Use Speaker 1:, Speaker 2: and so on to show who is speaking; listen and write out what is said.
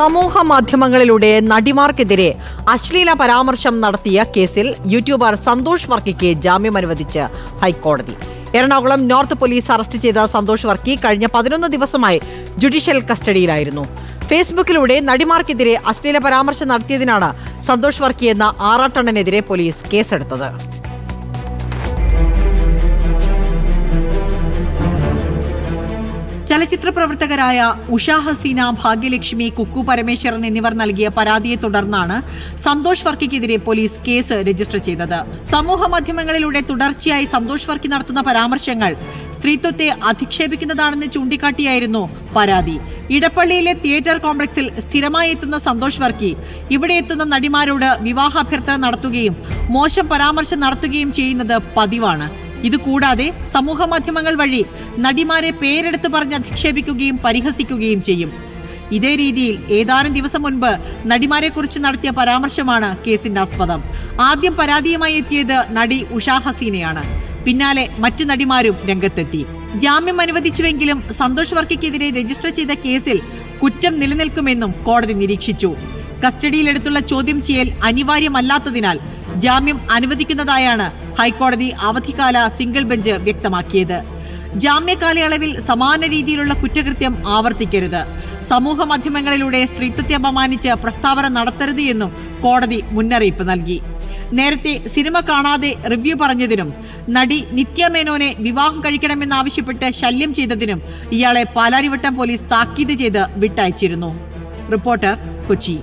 Speaker 1: സമൂഹ മാധ്യമങ്ങളിലൂടെ നടിമാർക്കെതിരെ അശ്ലീല പരാമർശം നടത്തിയ കേസിൽ യൂട്യൂബർ സന്തോഷ് വർക്കിക്ക് ജാമ്യം അനുവദിച്ച് ഹൈക്കോടതി. എറണാകുളം നോർത്ത് പോലീസ് അറസ്റ്റ് ചെയ്ത സന്തോഷ് വർക്കി കഴിഞ്ഞ പതിനൊന്ന് ദിവസമായി ജുഡീഷ്യൽ കസ്റ്റഡിയിലായിരുന്നു. ഫേസ്ബുക്കിലൂടെ നടിമാർക്കെതിരെ അശ്ലീല പരാമർശം നടത്തിയതിനാണ് സന്തോഷ് വർക്കി എന്ന ആറാട്ടണ്ണനെതിരെ പോലീസ് കേസെടുത്തത്. ചലച്ചിത്ര പ്രവർത്തകരായ ഉഷ ഹസീന ഭാഗ്യലക്ഷ്മി കുക്കു പരമേശ്വരൻ എന്നിവർ നൽകിയ പരാതിയെ തുടർന്നാണ് സന്തോഷ് വർക്കിക്കെതിരെ പോലീസ് കേസ് രജിസ്റ്റർ ചെയ്തത്. സമൂഹ മാധ്യമങ്ങളിലൂടെ തുടർച്ചയായി സന്തോഷ് വർക്കി നടത്തുന്ന പരാമർശങ്ങൾ സ്ത്രീത്വത്തെ അധിക്ഷേപിക്കുന്നതാണെന്ന് ചൂണ്ടിക്കാട്ടിയായിരുന്നു പരാതി. ഇടപ്പള്ളിയിലെ തിയേറ്റർ കോംപ്ലക്സിൽ സ്ഥിരമായി എത്തുന്ന സന്തോഷ് വർക്കി ഇവിടെ എത്തുന്ന നടിമാരോട് വിവാഹാഭ്യർത്ഥന നടത്തുകയും മോശം പരാമർശം നടത്തുകയും ചെയ്യുന്നത് പതിവാണ്. ഇതുകൂടാതെ സമൂഹ മാധ്യമങ്ങൾ വഴി നടിമാരെ പേരെടുത്ത് പറഞ്ഞ് അധിക്ഷേപിക്കുകയും പരിഹസിക്കുകയും ചെയ്യും. ഇതേ രീതിയിൽ ഏതാനും ദിവസം മുൻപ് നടിമാരെക്കുറിച്ച് നടത്തിയ പരാമർശമാണ് കേസിന്റെ ആസ്പദം. ആദ്യം പരാതിയുമായി എത്തിയത് നടി ഉഷാ ഹസീനയാണ്. പിന്നാലെ മറ്റു നടിമാരും രംഗത്തെത്തി. ജാമ്യം അനുവദിച്ചുവെങ്കിലും സന്തോഷ് വർക്കിക്കെതിരെ രജിസ്റ്റർ ചെയ്ത കേസിൽ കുറ്റം നിലനിൽക്കുമെന്നും കോടതി നിരീക്ഷിച്ചു. കസ്റ്റഡിയിലെടുത്തുള്ള ചോദ്യം ചെയ്യൽ അനിവാര്യമല്ലാത്തതിനാൽ ജാമ്യം അനുവദിക്കുന്നതായാണ് ഹൈക്കോടതി അവധിക്കാല സിംഗിൾ ബെഞ്ച് വ്യക്തമാക്കിയത്. ജാമ്യകാലയളവിൽ സമാന രീതിയിലുള്ള കുറ്റകൃത്യം ആവർത്തിക്കരുത്. സമൂഹ മാധ്യമങ്ങളിലൂടെ സ്ത്രീത്വത്തെ അപമാനിച്ച് പ്രസ്താവന നടത്തരുത് എന്നും കോടതി മുന്നറിയിപ്പ് നൽകി. നേരത്തെ സിനിമ കാണാതെ റിവ്യൂ പറഞ്ഞതിനും നടി നിത്യ മേനോനെ വിവാഹം കഴിക്കണമെന്നാവശ്യപ്പെട്ട് ശല്യം ചെയ്തതിനും ഇയാളെ പാലാരിവട്ടം പോലീസ് താക്കീത് ചെയ്ത് വിട്ടയച്ചിരുന്നു. റിപ്പോർട്ടർ കൊച്ചി.